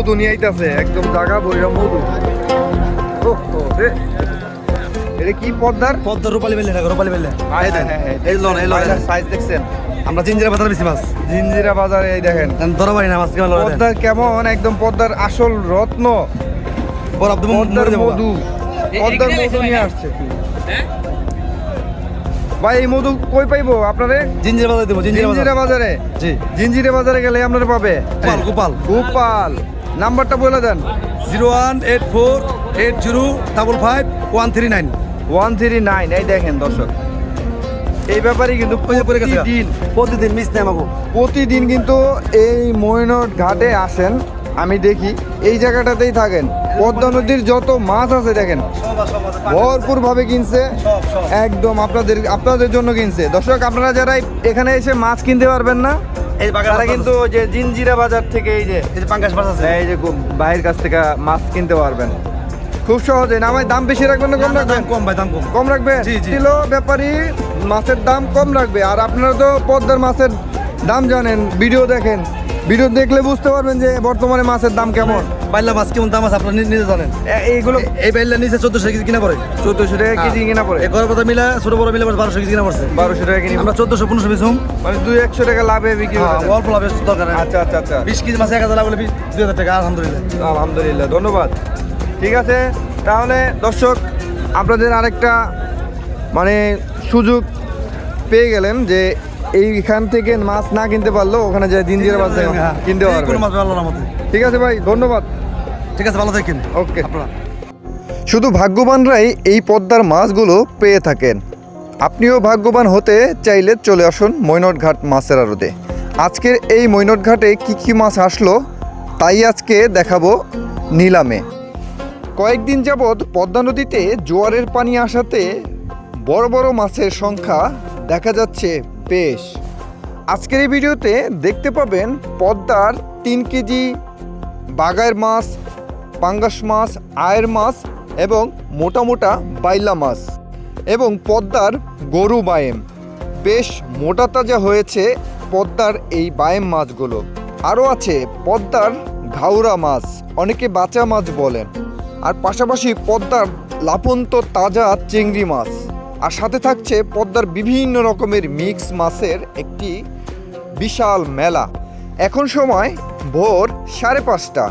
মধু নিয়ে আইতাছে একদম জায়গা বইরা মধু। এটা কি পদ্মার? পদ্ম রূপালি বেলে না রূপালি বেলে এই দেন হ্যাঁ, হ্যাঁ, এই লোন এই লোন। সাইজ দেখছেন? আমরা জিঞ্জিরা বাজার বেশি মাছ। জিঞ্জিরা বাজারে এই দেখেন। ধরা পারি না মাছ কেমন পদ্মার কেমন একদম পদ্মার আসল রত্ন। বড় আব্দুল পদ্মার মধু। পদ্মার মধু নিয়ে আসছে ভাই এই মধু কই পাইবো আপনারে? জিঞ্জিরা বাজার দেবো জিঞ্জিরা জিঞ্জিরা বাজারে? জি। জিঞ্জিরা বাজারে গেলে আপনারা পাবে। গোপাল গোপাল। গোপাল। নাম্বারটা বলে দেন। Zero one eight four eight zero double five one three nine. One three nine এই দেখেন দর্শক। এই ব্যাপারে কিন্তু প্রতিদিন প্রতিদিন মিস নেই আমাকে প্রতিদিন কিন্তু এই ময়নট ঘাটে আসেন আমি দেখি। এই জায়গাটাতেই থাকেন। পদ্মা নদীর যত মাছ আছে দেখেন ভরপুর ভাবে কিনছে একদম আপনাদের আপনাদের জন্য কিনছে। দর্শক আপনারা যারা এখানে এসে মাছ কিনতে পারবেন না এই বাগান তারা কিন্তু যে জিঞ্জিরা বাজার থেকে এই যে এই যে পাঙ্গাস মাছ আছে। এই যে ভাইয়ের কাছ থেকে মাছ কিনতে পারবেন। খুব সহজে। না ভাই দাম বেশি রাখবেন না কম রাখবেন? কম ভাই দাম কম। কম রাখবে? ছিল। কিলো ব্যাপারী মাছের দাম কম রাখবে। আর আপনারা তো পদ্মার মাছের দাম জানেন ভিডিও দেখেন। ভিডিও দেখলে বুঝতে পারবেন যে বর্তমানে মাছের দাম কেমন। বাইলা মাছ কেমন দাম আছে? আপনারা নিজে জানেন? এইগুলো এই বাইলা নিচে চোদ্দশো কেজি কিনা পড়ে। চোদ্দশো টাকা কেজি কিনা পড়ে। এই গড় পাতা মিলা ছোট বড় মিলে বারোশো কেজি কিনা পড়ছে। বারোশো টাকা কিনি আমরা চোদ্দশো পনেরোশো হুম। মানে দুই একশো টাকা লাভে বিক্রি হ্যাঁ। অল্প লাভ দরকার আচ্ছা আচ্ছা আচ্ছা। বিশ কেজি মাছ এক হাজার লাভ হলে দুই হাজার টাকা আলহামদুলিল্লাহ। আলহামদুলিল্লাহ ধন্যবাদ। ঠিক আছে তাহলে দর্শক আপনাদের আরেকটা মানে সুযোগ পেয়ে গেলেন যে এইখান থেকে মাছ না কিনতে পারলেও ওখানে যায় দিনজিরা মাছ হ্যাঁ, কিনতে এই কোনো পারবেন মাছ আল্লাহর মতে ঠিক আছে ভাই ধন্যবাদ। ঠিক আছে ভালো থাকেন। ওকে। শুধু ভাগ্যবানরাই এই পদ্মার মাছগুলো পেয়ে থাকেন। আপনিও ভাগ্যবান হতে চাইলে চলে আসুন মৈনটঘাট মাছের আড়তে। আজকের এই মৈনটঘাটে কি কি মাছ আসলো তাই আজকে দেখাবো নিলামে। কয়েকদিন যাবৎ পদ্মা নদীতে জোয়ারের পানি আসাতে বড় বড় মাছের সংখ্যা দেখা যাচ্ছে বেশ। আজকের এই ভিডিওতে দেখতে পাবেন পদ্মার তিন কেজি বাগায়ের মাছ, পাঙ্গাস মাছ, আয়ের মাছ এবং মোটা মোটা বাইলা মাছ এবং পদ্মার গরু বায়েম। বেশ মোটা তাজা হয়েছে পদ্মার এই বায়েম মাছগুলো। আরও আছে পদ্মার ঘাউরা মাছ, অনেকে বাঁচা মাছ বলেন। আর পাশাপাশি পদ্মার লাপন্ত তাজা চিংড়ি মাছ। আর সাথে থাকছে পদ্মার বিভিন্ন রকমের মিক্স মাছের একটি বিশাল মেলা। এখন সময় ভোর সাড়ে পাঁচটা।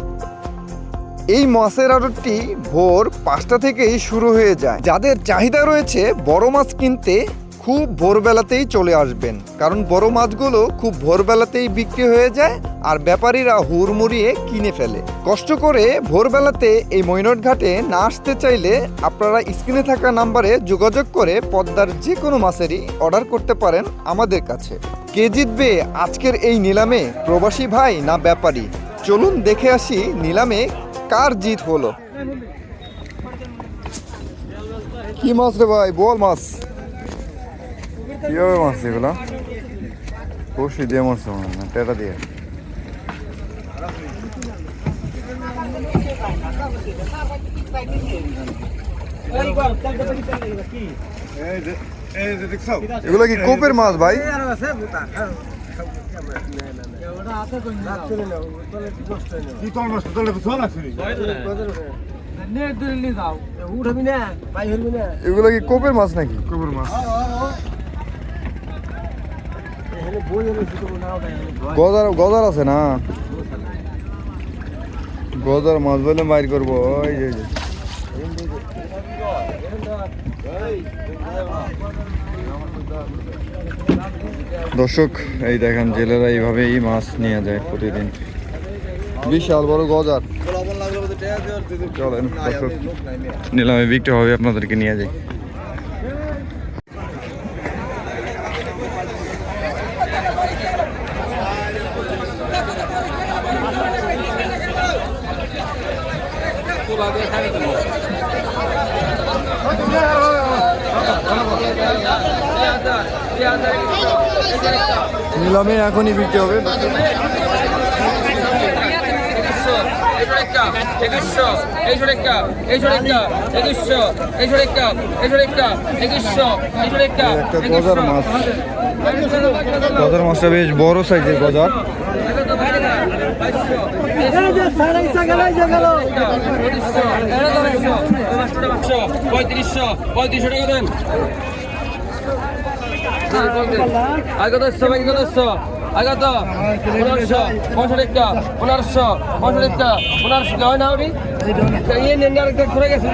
এই মাছের আড়তটি ভোর পাঁচটা থেকেই শুরু হয়ে যায়। যাদের চাহিদা রয়েছে বড় মাছ কিনতে খুব ভোরবেলাতেই চলে আসবেন। কারণ বড় মাছগুলো খুব ভোরবেলাতেই বিক্রি হয়ে যায় আর ব্যাপারীরা হুড়মুড়িয়ে কিনে ফেলে। কষ্ট করে ভোরবেলাতে এই মৈনট ঘাটে না আসতে চাইলে আপনারা স্ক্রিনে থাকা নাম্বারে যোগাযোগ করে পদ্মার যে কোনো মাছেরই অর্ডার করতে পারেন আমাদের কাছে। কে জিতবে আজকের এই নিলামে প্রবাসী ভাই না ব্যাপারী? চলুন দেখে আসি নিলামে কার জিত হলো। কি মাছ রে ভাই? বল মাছ। কীভাবে মাছ এগুলো? কষি দিয়ে মারছে মনে হয় টেটা দিয়ে। এগুলো কি কোপের মাছ ভাই? এগুলো কি কোপের মাছ নাকি? কোপের মাছ? গজার গজার আছে না? গজার মাছ বলে মার করব দর্শক, এই দেখেন জেলেরা এইভাবেই মাছ নিয়ে যায় প্রতিদিন। বিশাল বড় গজার। চলেন নিলামে বিক্রি হবে আপনাদেরকে নিয়ে যাই। নিলামে এখনই বিক্রি হবে। একুশশো এইশো রেখা এইশো রেখা একুশশো এইশো রেখা এইশো রেখা একুশশো এইশো রেখা একটা গজার মাছ গজার মাছটা বেশ বড় সাইজের গজার। পঁয়ত্রিশশো পঁয়ত্রিশশো টাকা দেন। আগত পনেরোশো পনেরোশো টাকা পনেরোশো পনেরোশো টাকা পনেরোশো হয় না ওটি ইয়ে নেন আরেকটা ঘুরে গেছে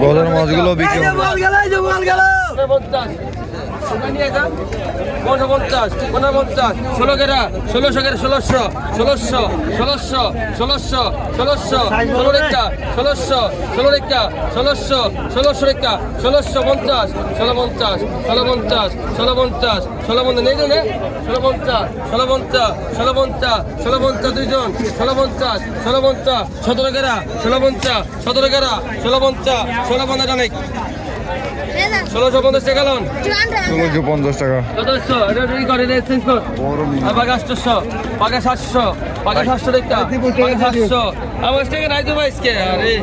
গজার মাছগুলো বিক্রি পঞ্চাশ পঞ্চাশ পনেরো পঞ্চাশ ষোলো কেরা ষোলোশো কেরা ষোলোশো ষোলোশো ষোলোশো ষোলোশো ষোলোশো ষোলো ষোলোশো ষোলো রেখা ষোলোশো ষোলোশো রেখা পঞ্চাশ ষোলো পঞ্চাশ ষোলো পঞ্চাশ ষোলো পঞ্চাশ ষোলো পঞ্চাশ নেই তো ষোলো পঞ্চাশ ষোলো পঞ্চাশ ষোলো পঞ্চাশ ষোলো পঞ্চাশ ষোলো পঞ্চাশ ষোলো পঞ্চাশ ষোলো পঞ্চাশ ষোলো পঞ্চাশ ষোলো পঞ্চাশ ষোলোশো পঞ্চাশ টাকা লোন ষোলোশো পঞ্চাশ টাকা। সদস্য এটা রেডি করে এক্সচেঞ্জ কর। আর বাঘ আটশোশো বাঘে সাতশো বাঘে সাতশো টাকা বাঘে সাতশো। আমার থেকে নাই তো ভাইসকে আরে।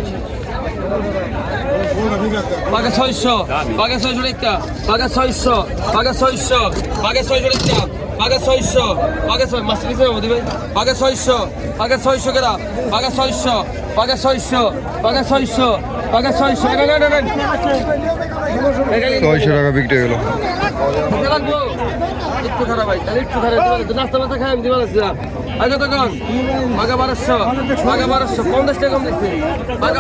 বাঘে ছয়শো বাঘে ছয়শো টাকা বাঘে ছয়শো বাঘে ছয়শো বাঘে ছয়শো টাকা বাঘে ছয়শো বাঘে ছয় মাছ কিছু দিবে বাঘে ছয়শো বাঘে ছয়শো কেরা বাঘে ছয়শো বাঘে ছয়শো বাঘে ছয়শো বাঘে ছয়শো। না না না না। ছয়শো টাকা বিক্রি হলো বাঘা বারোশো বাঘা বারোশো পঞ্চাশ টাকা কম দিচ্ছে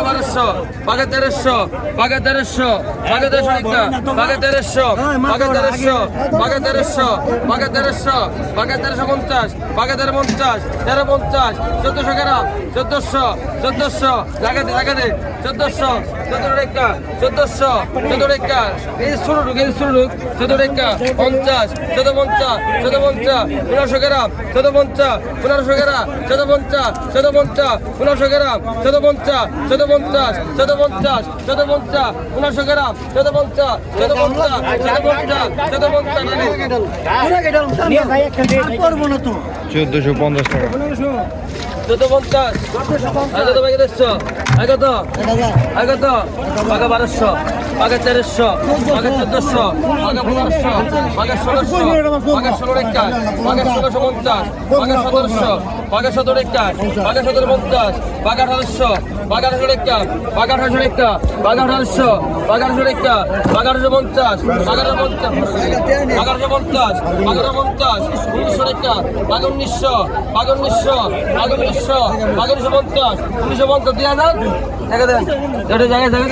বারোশো বাঘা তেরোশো বাঘা তেরোশো বাঘা তেরোশো একটা বাঘা তেরোশো বাঘা তেরোশো বাঘা তেরোশো বাঘা তেরোশো বাঘা তেরোশো পঞ্চাশ বাঘা তেরো পঞ্চাশ তেরো পঞ্চাশ চোদ্দশো গ্রাম চোদ্দশো চোদ্দশো জায়গা দে চোদ্দশো চোদ্দ রেখা চোদ্দশো চোদ্দ রেখা এই শুরু ঢুক এই শুরু ঢুক চোদ্দ রেখা পঞ্চাশ চোদ্দ পঞ্চাশ চোদ্দ পঞ্চাশ পনেরোশো গ্রাম চোদ্দ পঞ্চাশ পনেরোশো গ্রাম চোদ্দ পঞ্চাশ চোদ্দ পঞ্চাশ পনেরোশো গ্রাম চোদ্দ পঞ্চাশ চোদ্দ পঞ্চাশ চোদ্দ পঞ্চাশ চোদ্দ পঞ্চাশ পনেরোশো গ্রাম চোদ্দ পঞ্চাশ চোদ্দ পঞ্চাশ চোদ্দ পঞ্চাশ চোদ্দ পঞ্চাশ চোদ্দোশো পঞ্চাশ টাকা। চোদ্দ পঞ্চাশ কত আগত বাঘা বারোশো পাকা তেরোশো পাকা চোদ্দশো পাকা পনেরোশো ষোলোশো পাকা ষোলো একটা পাকা ষোলোশো পঞ্চাশ। পাকা সতেরোশো পাকা সতেরো একটা পাকা সতেরো পঞ্চাশ বাঘা আঠারোশো রেখা বাঘা আঠারোশো বাঘা আঠারোশো রেখা বাঘা আঠারোশো পঞ্চাশ বাঘা পঞ্চাশ বাঘা পঞ্চাশ বাঘা পঞ্চাশ উনিশশো একটা বাগান উনিশশো বাগান উনিশশো বাগান উনিশশো বাঘা পঞ্চাশ উনিশশো পঞ্চাশ দুই হাজার দেখা দেন জায়গায় জায়গায়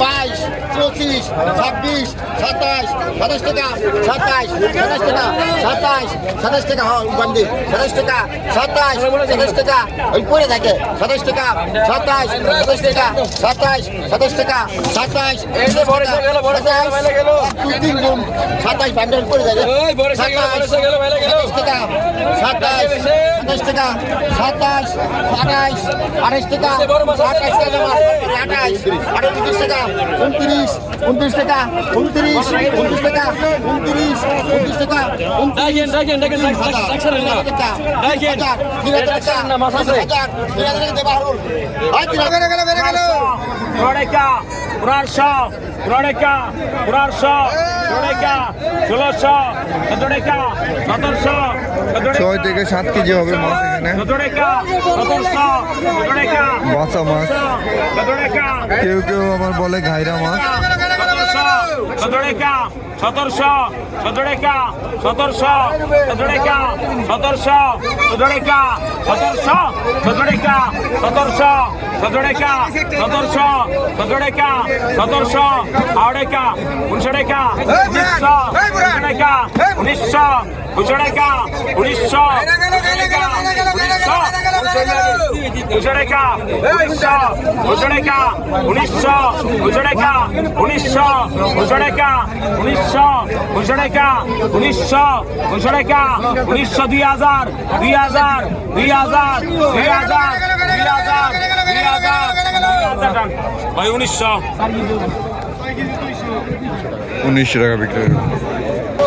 বাইশ পঁচিশ ছাব্বিশ সাতাশ সাতাশ টাকা সাতাশ সাতাশ টাকা সাতাশ সাতাশ টাকা হ্যাঁ বান্দি সাতাশ টাকা সাতাশ সাতাশ টাকা ওই পরে থাকে সাতাশ টাকা সাতাশ সাতাশ টাকা সাতাশ সাতাশ টাকা গেল। দুই তিন গুণ সাতাশ বান্ডেল করে থাকে। সাতাশ টাকা সাতাশ সাতাশ টাকা সাতাশ আঠাশ আঠাশ টাকা আঠাশ টাকা আঠাশ আঠাশ উনত্রিশ টাকা উনত্রিশ উনত্রিশ টাকা উনত্রিশ উনত্রিশ টাকা উনত্রিশ উনত্রিশ টাকা Purarso, Rodeka, Purarso, Rodeka, ষোলোশো সতেরোশো ছয় থেকে সাত কেজি হবে মাছ এখানে বাঁচা মাছ কেউ কেউ আবার বলে ঘাইরা মাছ সতর্শ সতেরোশো সতর্শ সতেরোশো সতর্শ সতেরোশো সতর্শ সতেরোশো সতেরোশো সতেরোকা সতেরোশো সতেরোকা সতেরোশো আড়েকা উনিশশো টাকা উনিশশো টাকা উনিশশো উনিশশো টাকা উনিশশো উনিশশো দুশো টাকা উনিশশো দুশো টাকা উনিশশো টাকা উনিশশো দুশো টাকা উনিশশো দুশো টাকা উনিশশো দুশো টাকা উনিশশো দুই হাজার দুই হাজার দুই হাজার দুই হাজার দুই হাজার দুই হাজার দুই হাজার টান ভাই উনিশশো। উনিশশো টাকা বিক্রি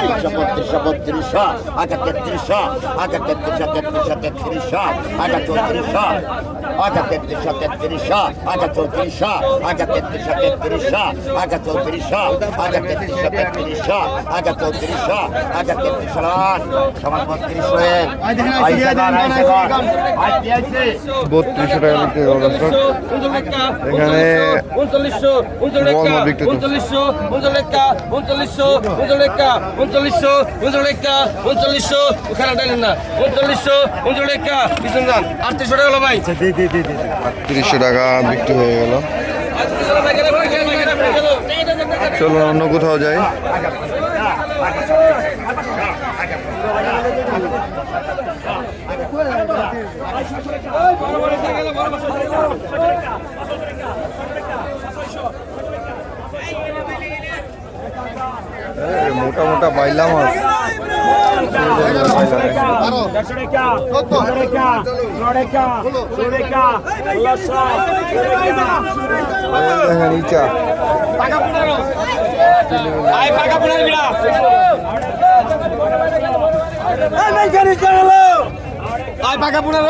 বত্রিশশো বত্রিশশো আগে তেত্রিশশো আগে তেত্রিশশো তেত্রিশশো তেত্রিশশো আগে চৌত্রিশশো আগে তেত্রিশশো তেত্রিশশো আগে চৌত্রিশশো আগে তেত্রিশশো তেত্রিশশো আগে চৌত্রিশশো আগে তেত্রিশশো তেত্রিশশো আগে চৌত্রিশশো আগে তেত্রিশশো সমান বত্রিশ হয়ে বত্রিশশো টাকা বিক্রি হয়ে দর্শক এখানে উনচল্লিশশো বল বিক্রি হচ্ছে। উনচল্লিশশো উনচল্লিশটা উনচল্লিশশো উনচল্লিশটা উনচল্লিশ উনচল্লিশটা উনচল্লিশশো ওখানে ডালেন না। উনচল্লিশশো উনচল্লিশটা পিছন যান। আটত্রিশশো টাকা হলো ভাই। তিরিশশো টাকা বিক্রি হয়ে গেল। চলো অন্য কোথাও যাই। মোটা মোটা বাইলা মাছ নিচা আয় পাকা পুনর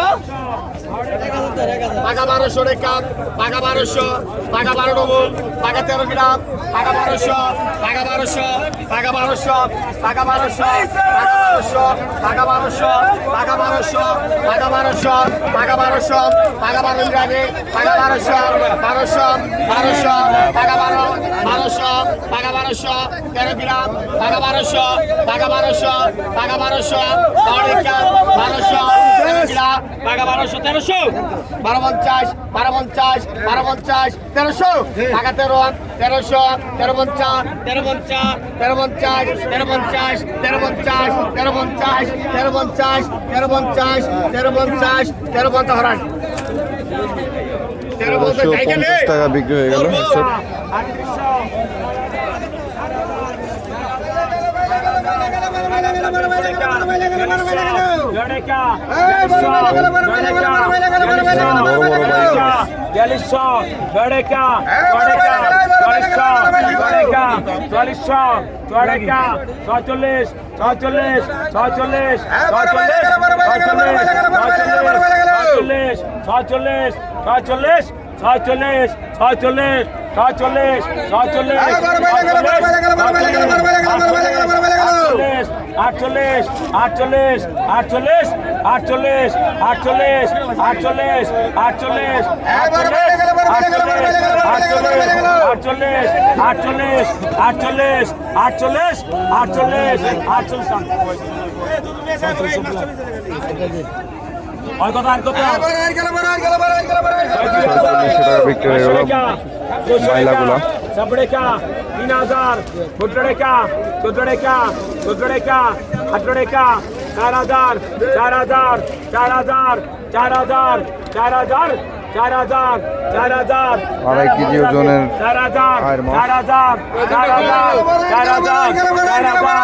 পাকা বারোশো রেখা পাকা বারোশো পাকা বারো ডবল পাকা তেরো গ্রাম পাকা বারোশো পাকা বারোশো পাকা বারোশো পাকা বারোশো পাকা বারোশো পাকা বারোশো পাকা বারোশো পাকা বারোশো পাকা বারোশো পাকা বারোশো বারোশো বারোশো পাকা বারো বারোশো পাকা বারোশো তেরো গ্রাম পাকা বারোশো পাকা বারোশো পাকা বারোশো বারো রেখা বারোশো গ্রাম পাকা বারোশো তেরোশো বারো পঞ্চাশ বারো পঞ্চাশ বারো পঞ্চাশ তেরোশো টাকা তেরো তেরোশো তেরো পঞ্চাশ তেরো পঞ্চাশ তেরো পঞ্চাশ তেরো পঞ্চাশ তেরো পঞ্চাশ তেরো পঞ্চাশ তেরো পঞ্চাশ তেরো পঞ্চাশ তেরো পঞ্চাশ তেরো পঞ্চাশ হরান তেরো পঞ্চাশ তেরোশো জায়গা নেই পঞ্চাশ টাকা বিক্রি হয়ে গেল দর্শক বিয়াল্লিশশো চুয়াডেকা চুয়াডেকা চুয়াল্লিশশো চুয়াডেকা চুয়াল্লিশশো চুয়াডেকা ছয়চল্লিশ ছয়চল্লিশ ছয়চল্লিশ ছয়চল্লিশ ছয়চল্লিশ ছয়চল্লিশ ছয়চল্লিশ ছয়চল্লিশ ছয়চল্লিশ ছয়চল্লিশ ছয়চল্লিশ ছয়চল্লিশ আটচল্লিশ আটচল্লিশ আটচল্লিশ আটচল্লিশ আটচল্লিশ আটচল্লিশ আটচল্লিশ আটচল্লিশ আটচল্লিশ আটচল্লিশ আটচল্লিশ আটচল্লিশ আটচল্লিশ টাকা বিক্রি হয়ে গেল বাইলাগুলা। সাবড়েকা তিন হাজার চোদ্দোড়েকা চোদ্দোড়েকা চোদ্দোড়েকা আঠেরোড়েকা চার হাজার চার হাজার চার হাজার চার হাজার চার হাজার চার হাজার চার হাজার আড়াই কেজি ওজনের চার হাজার। চার হাজার চার হাজার চার হাজার চার হাজার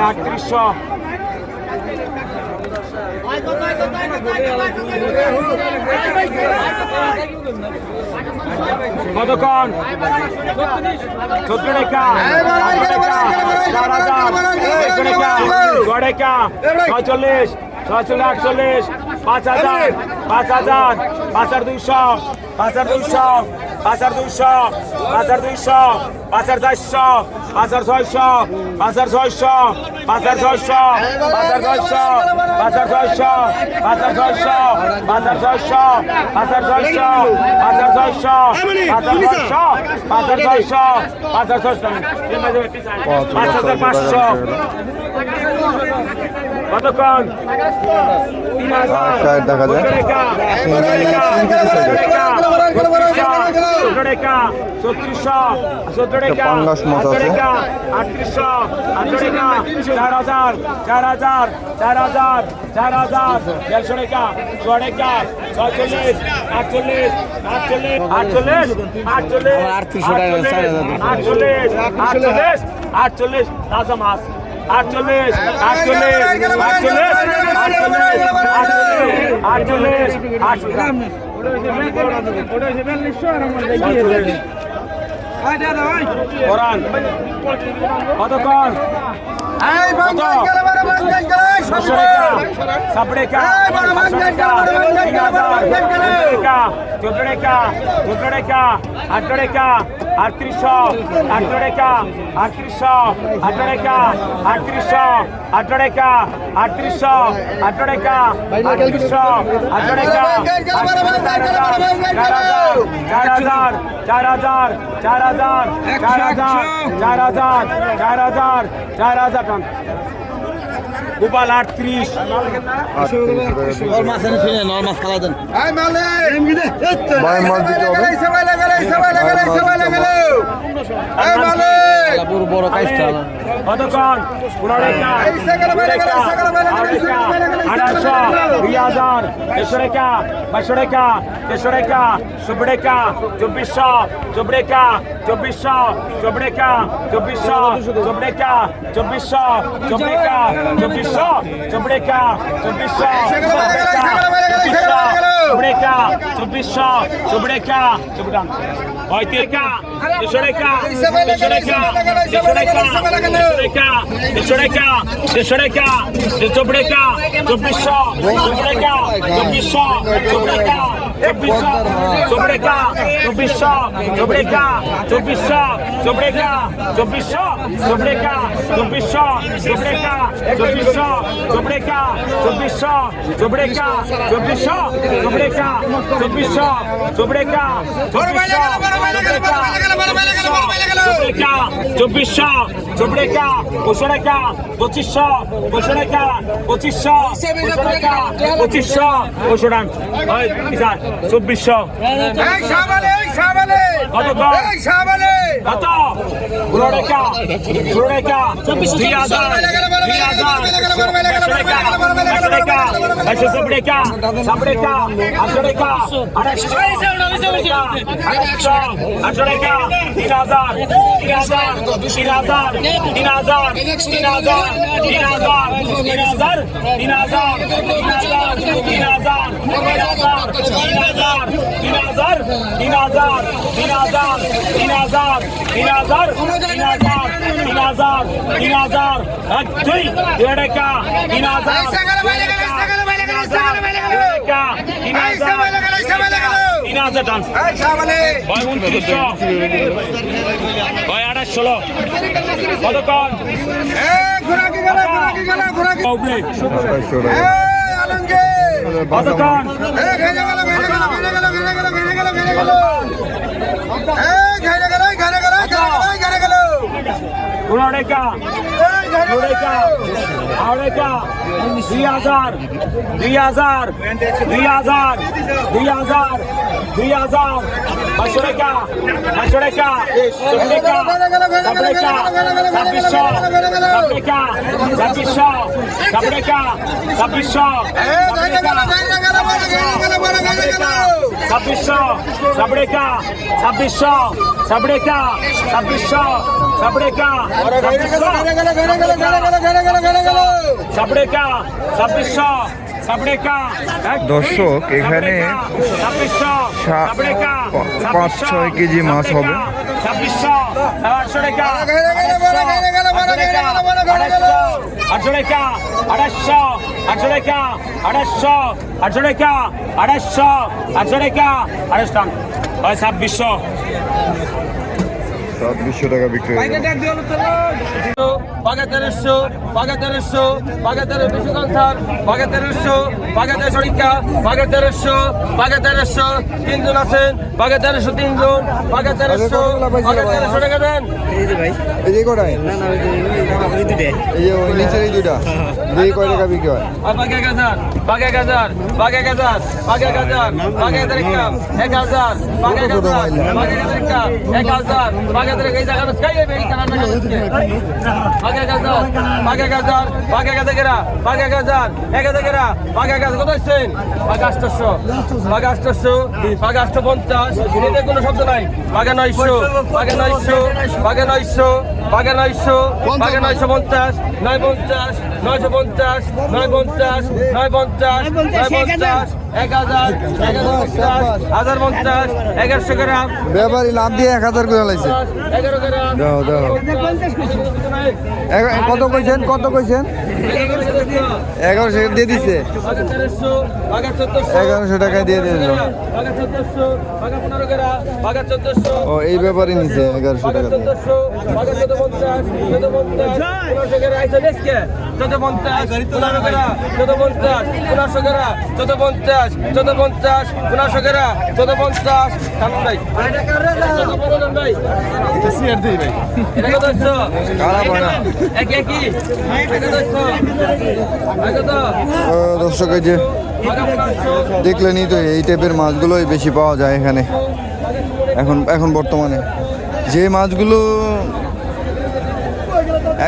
আটত্রিশশো কতক্ষণ চোদ্দ টাকা চার হাজার। টাকা ছয়চল্লিশ ছয়চল্লিশ, আটচল্লিশ, পাঁচ হাজার পাঁচ হাজার পাঁচ হাজার দুইশো, পাঁচ হাজার দুইশো। পাঁচ হাজার দুইশো পাঁচ হাজার দুইশো পাঁচ হাজার চারশো পাঁচ হাজার ছয়শো পাঁচ হাজার ছয়শো পাঁচ হাজার ছয়শো পাঁচ হাজার ছয়শো পাঁচ হাজার ছয়শো পাঁচ হাজার ছয়শো পাঁচ হাজার ছয়শো পাঁচ হাজার ছয়শো পাঁচ হাজার ছয়শো পাঁচ হাজার ছয়শো পাঁচ হাজার ছয়শো পাঁচ হাজার ছয়শো পাঁচ হাজার পাঁচশো কতক্ষণ তিন হাজার দেখা যায়। ছত্রিশশো সত্তরেকা পাঙ্গাস মাছ আছে। আটত্রিশশো আটশোরেকা চার হাজার চার হাজার চার হাজার চার হাজার দেড়শো রেখা ছড়েকা ছয়চল্লিশ আটচল্লিশ আটচল্লিশ আটচল্লিশ আটচল্লিশ আটচল্লিশ আটচল্লিশ আটচল্লিশ তাজা মাছ আটচল্লিশ আটচল্লিশ আটচল্লিশ আটচল্লিশ আটচল্লিশ আটচল্লিশ কতক্ষণ সাপড়েকা চোপড়েকা চোপড়েকা আটড়েকা আটত্রিশশো আটরেকা আটত্রিশশো আটরেকা আটত্রিশশো আটরেকা আটত্রিশশো আটরেকা আটত্রিশশো আটরেকা চার হাজার চার হাজার চার হাজার চার হাজার চার হাজার চার হাজার চার হাজার টান গোপাল আটত্রিশ আঠারোশো দুই হাজার দেড়শো রেখা বাইশশো রেখা দেড়শো রেখা চব্বিশ রেখা চব্বিশশো চব্বিশ রেখা চব্বিশশো চব্বিশ রেখা চব্বিশশো চব্বিশ রেখা চব্বিশশো চব্বিশ রেখা চব্বিশশো চব্বিশ রেখা চব্বিশশো চব্বিশ রেখা চব্বিশশো চব্বিশ রেখা চব্বিশ পঁয়ত্রিশা দেড়শো রেখা দেড়শো রেখা দেড়শো রেখা দেড়শো রেখা দেড়শো রেখা দেড়শো রেখা রেখা চব্বিশশো চব্বিশ রেখা চব্বিশশো চব্বিশ রেখা চব্বিশশো চব্বিশ রেখা চব্বিশশো চব্বিশ রেখা চব্বিশশো চব্বিশ রেখা চব্বিশশো চব্বিশ রেখা চব্বিশশো চব্বিশ রেখা চব্বিশশো চব্বিশ রেখা চব্বিশশো চব্বিশ রেখা চব্বিশশো চব্বিশ রেখা চব্বিশশো চব্বিশ রেখা পঁচিশশো পঁচিশশো পঁচিশশো পঁচিশশো পঁচিশশো রেখা পঁচিশশো পঁচিশশো রান চব্বিশশো। কত কত? পুরো রেখা পুরো রেখা দুই হাজার দুই হাজার একশো রেখা একশো রেখা একশো সব রেখা সব রেখা আটশো রেখা আড়াইশো আড়াইশো আটশো রেখা তিন হাজার তিন হাজার তিন হাজার তিন হাজার তিন হাজার তিন হাজার তিন হাজার তিন হাজার তিন হাজার তিন হাজার তিন হাজার তিন হাজার তিন হাজার তিন হাজার তিন হাজার তিন হাজার তিন হাজার তিন হাজার তিন হাজার তিন হাজার দুই দেড় उन्होंने कहा আড়াইটা দুই হাজার দুই হাজার দুই হাজার দুই হাজার দুই হাজার পাঁচশো টাকা পাঁচশো টাকা চোদ্দ টাকা সাত টাকা ছাব্বিশশো সাত টাকা ছাব্বিশশো সাত টাকা ছাব্বিশশো ছাব্বিশশো সাত টাকা ছাব্বিশশো সাত টাকা ছাব্বিশশো সাত টাকা ছাব্বিশশো দর্শক এখানে পাঁচ ছয় কেজি মাছ হবে আড়াইশো আটশো টাকা আড়াইশো আটশো টাকা আড়াইশো আটশো টাকা আড়াইশো টাকা ছাব্বিশশো ছাব্বিশশো টাকা বিক্রি বাঘা তেরোশো বাঘা তেরোশো বাঘা তেরো বিশু কনসার বাঘা তেরোশো বাঘা তেরোশো রিক্কা বাঘা তেরোশো বাঘা তেরোশো তিনজন আছেন বাঘা তেরোশো তিনজন বাঘা তেরোশো বাঘা তেরোশো টাকা দেন। এই যে কটায়? এই যে ওই নিচের এই দুটা দুই কয় টাকা বিক্রি হয়? বাঘা হাজার বাঘা হাজার বাঘা হাজার বাঘা হাজার বাঘা একটা এক হাজার বাঘা হাজার বাঘা একটা এক হাজার বাঘা কোনো শব্দ নাই। বাঘা নয়শো বাঘা নয়শো বাঘা নয়শো বাঘা নয়শো বাঘা নয়শো পঞ্চাশ নয় পঞ্চাশ নয়শো পঞ্চাশ নয় পঞ্চাশ নয় পঞ্চাশ নয় পঞ্চাশ এক হাজার হাজার পঞ্চাশ এগারোশো গ্রাম ব্যাপারী লাভ দিয়ে এক হাজার করে লাইছে এগারো গ্রাম দাও দাও কত কইছেন কত কইছেন এগারোশো দিয়ে দিছে এগারোশো টাকায় দিয়ে চোদ্দশো ও এই ব্যাপারই নিছে এগারোশো টাকা দিয়ে চোদ্দ পঞ্চাশ পনেরো গ্রাম চোদ্দ পঞ্চাশ পনেরোশো চোদ্দ পঞ্চাশ চোদ্দ পঞ্চাশ পনেরোশো চোদ্দ পঞ্চাশ। থাকুন ভাই। ভাই। দর্শক এই যে দেখলেনই তো এই টাইপের মাছগুলোই বেশি পাওয়া যায় এখানে। এখন এখন বর্তমানে। যে মাছগুলো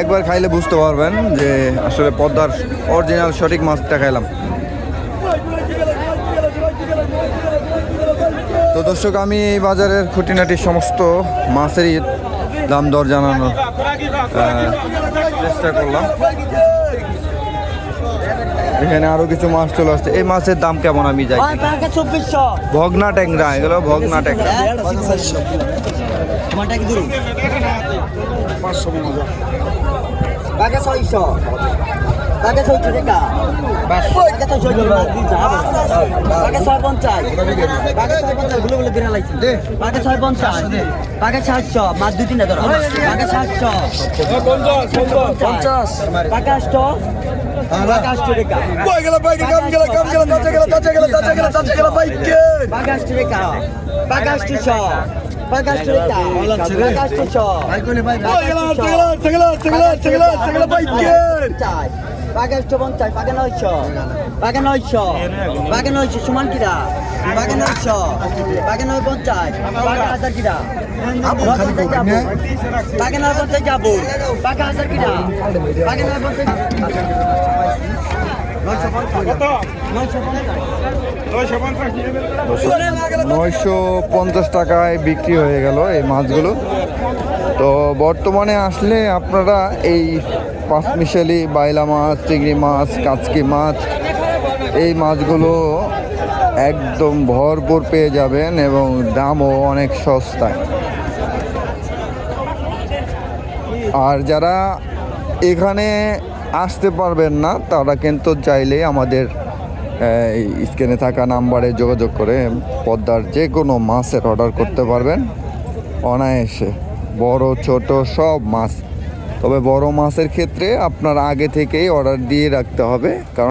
একবার খাইলে বুঝতে পারবেন যে আসলে পদ্মার অরিজিনাল সঠিক মাছটা খাইলাম। তো দর্শক আমি এই বাজারের খুঁটিনাটি সমস্ত মাছেরই দাম দর জানানোর চেষ্টা করলাম। এখানে আরও কিছু মাছ চলে আসছে। এই মাছের দাম কেমন আমি যাই। ভগনা ট্যাংরা এগুলো ভগনা ট্যাংরা। দূর? টাকা ছয়শো। টাকা ছয়শো টাকা। টাকা ছয়শো টাকা। ছয় পঞ্চাশ টাকা ছয় পঞ্চাশগুলো গুলো দিনে লাগছে টাকা ছয় পঞ্চাশ টাকা সাতশো। মাছ দুই তিনটা ধরো। টাকা সাতশো। পঞ্চাশ। টাকা। আটশো টাকা। আটশো টাকা বাগাসটি রেখা বাগাসটি ছ বাগাসটি রেখা বাগাসটি ছ বাগাসটি পঞ্চাশ বাগা নয়শ বাগা নয়শ বাগা নয়শ সমান কিরা বাগা নয়শ বাগা নয় পঞ্চাশ বাগা হাজার কিরা বাগা নয় পঞ্চাশ যাব বাগা হাজার কিরা বাগা নয় পঞ্চাশ নয়শো পঞ্চাশ নয়শো পঞ্চাশ নয়শো পঞ্চাশ টাকায় বিক্রি হয়ে গেল এই মাছগুলো। তো বর্তমানে আসলে আপনারা এই পাঁচমিশালি, বাইলা মাছ, চিংড়ি মাছ, কাচকি মাছ, এই মাছগুলো একদম ভরপুর পেয়ে যাবেন এবং দামও অনেক সস্তায়। আর যারা এখানে আসতে পারবেন না, তারা কিন্তু চাইলে আমাদের স্ক্রিনে থাকা নাম্বারে যোগাযোগ করে পদ্মার যে কোনো মাছের অর্ডার করতে পারবেন। অনায়াসে বড়, ছোট সব মাছ। তবে বড় মাছের ক্ষেত্রে আপনার আগে থেকেই অর্ডার দিয়ে রাখতে হবে, কারণ